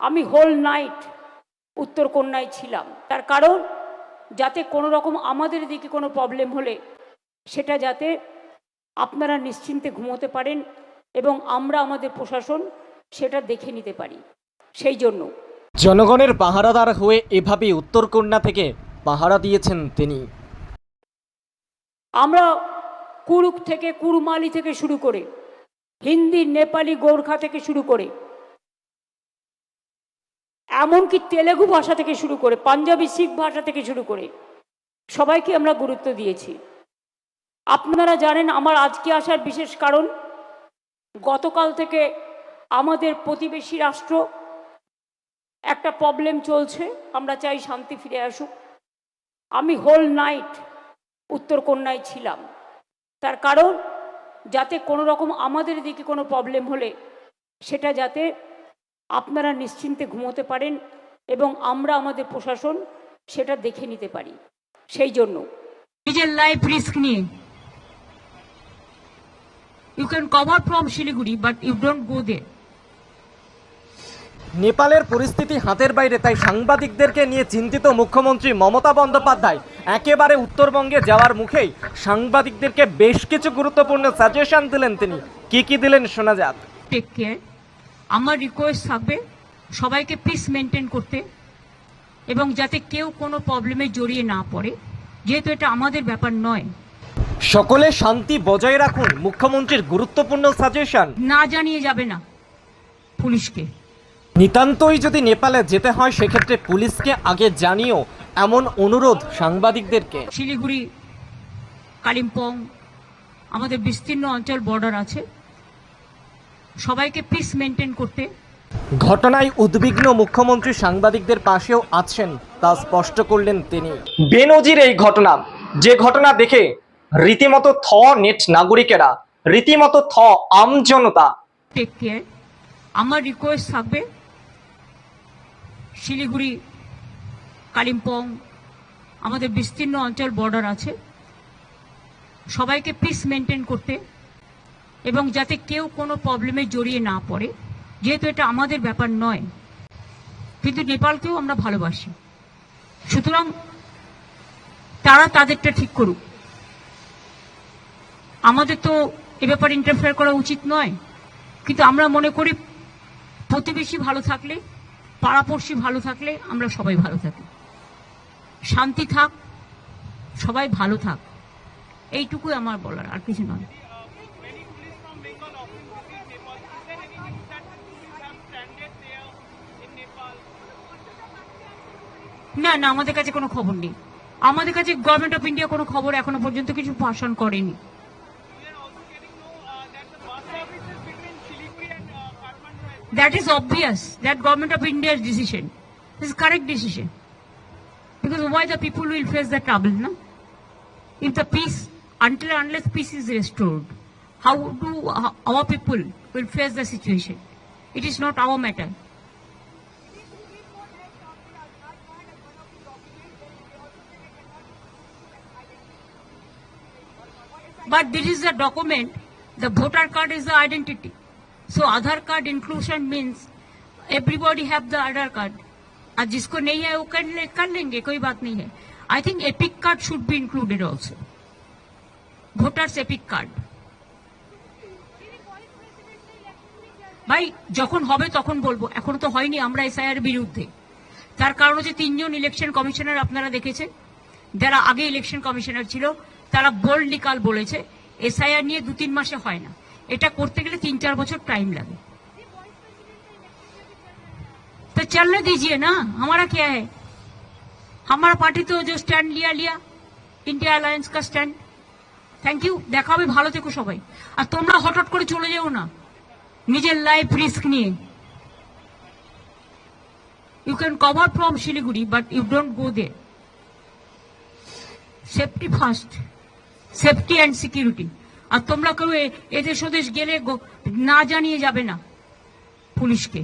আমি whole night উত্তরকন্যায় ছিলাম। তার কারণ যাতে কোনো রকম আমাদের দিকে কোনো প্রবলেম হলে সেটা যাতে আপনারা নিশ্চিন্তে ঘুমোতে পারেন এবং আমরা আমাদের প্রশাসন সেটা দেখে নিতে পারি। সেই জন্য। জনগণের পাহারাদার হয়ে এভাবেই উত্তরকন্যা থেকে পাহারা দিয়েছেন তিনি। আমরা কুরুক থেকে কুরুমালি থেকে শুরু করে হিন্দি নেপালি গোর্খা থেকে শুরু করে এমনকি তেলেগু ভাষা থেকে শুরু করে, পাঞ্জাবি, শিখ ভাষা থেকে শুরু করে, সবাইকে আমরা গুরুত্ব দিয়েছি। আপনারা জানেন আমার আজকে আসার বিশেষ কারণ, গতকাল থেকে আমাদের প্রতিবেশী রাষ্ট্র একটা প্রবলেম চলছে, আমরা চাই শান্তি ফিরে আসুক। আমি হোল নাইট উত্তরকন্যায় ছিলাম। তার কারণ, যাতে কোনো রকম আমাদের দিকে কোনো প্রবলেম হলে, সেটা যাতে আপনারা নিশ্চিন্তে ঘুমোতে পারেন এবং আমরা আমাদের প্রশাসন সেটা দেখে নিতে পারি। সেই জন্য। নিজের লাইফ রিস্ক নিয়ে you can cover from Siliguri but you don't go there নেপালের পরিস্থিতি হাতের বাইরে তাই সাংবাদিকদেরকে নিয়ে চিন্তিত মুখ্যমন্ত্রী মমতা বন্দ্যোপাধ্যায়। একেবারে উত্তরবঙ্গে যাওয়ার মুখেই সাংবাদিকদেরকে বেশ কিছু গুরুত্বপূর্ণ সাজেশন দিলেন তিনি। কি কি দিলেন শোনা যাক। টেক কেয়ার আমার রিকোয়েস্ট থাকবে সবাইকে পিস মেনটেন করতে এবং যাতে কেউ কোনো প্রবলেমে জড়িয়ে না পড়ে। যেহেতু এটা আমাদের ব্যাপার নয়। সকলে শান্তি বজায় রাখুন। মুখ্যমন্ত্রীর গুরুত্বপূর্ণ সাজেশন না জানিয়ে যাবে না পুলিশকে। নিতান্তই যদি নেপালে যেতে হয় সেক্ষেত্রে পুলিশকে আগে জানিও। এমন অনুরোধ সাংবাদিকদেরকে। শিলিগুড়ি কালিম্পং আমাদের বিস্তীর্ণ অঞ্চল বর্ডার আছে। সবাইকে পিস মেনটেন করতে। ঘটনায় উদ্বিগ্ন মুখ্যমন্ত্রী সাংবাদিকদের পাশেও আছেন তা স্পষ্ট করলেন তিনি। বেনজির এই ঘটনা যে ঘটনা দেখে রীতিমতো থ নেট নাগরিকেরা রীতিমতো থ আমজনতা টেক কেয়ার আমার রিকোয়েস্ট থাকবে শিলিগুড়ি কালিম্পং আমাদের বিস্তীর্ণ অঞ্চল বর্ডার আছে। সবাইকে পিস মেনটেন করতে। এবং যাতে কেউ কোনো প্রবলেমে জড়িয়ে না পড়ে, যেহেতু এটা আমাদের ব্যাপার নয়, কিন্তু নেপালকেও আমরা ভালোবাসি। সুতরাং তারা তাদেরটা ঠিক করুক। আমাদের তো এ ব্যাপারে ইন্টারফেয়ার করা উচিত নয়, কিন্তু আমরা মনে করি প্রতিবেশী ভালো থাকলে, পাড়াপড়শি ভালো থাকলে আমরা সবাই ভালো থাকি। শান্তি থাক, সবাই ভালো থাক। এইটুকুই আমার বলার, আর কিছু নয়। না না আমাদের কাছে কোনো খবর নেই আমাদের কাছে গভর্নমেন্ট অফ ইন্ডিয়া কোনো খবর এখনও পর্যন্ত কিছু ভাষণ করেনি That is obvious. That government of India's decision is correct decision. Because why the people will face the trouble, no? If the peace, until unless peace is restored, how do our people will face the situation. It is not our matter. But this is a document, the voter card is the identity. So aadhar card inclusion means everybody have the aadhar card. aur jisko nahi hai wo kar le kar lenge koi baat nahi hai i think epic card should be included also voter's epic card ভাই যখন হবে তখন বলবো এখনো তো হয়নি আমরা SIR বিরুদ্ধে তার কারণ হচ্ছে তিনজন ইলেকশন কমিশনার আপনারা দেখেছেন যারা আগে ইলেকশন কমিশনার ছিল তারা বোল্ডলি কাল বলেছে এসআইআর নিয়ে দু তিন মাসে হয় না এটা করতে গেলে তিন চার বছর টাইম লাগে तो चलने दीजिए ना हमारा क्या है हमारा पार्टी तो जो स्टैंड लिया लिया इंडिया अलायंस का स्टैंड থ্যাংক ইউ দেখা হবে ভালো থেকো সবাই আর তোমরা হঠাৎ করে চলে যেও না নিজের লাইফ রিস্ক নিয়ে। You can cover from Siliguri but you don't go there safety first safety and security আর তোমরা কেউ এদেশ ওদেশ গেলে না জানিয়ে যাবে না পুলিশকে।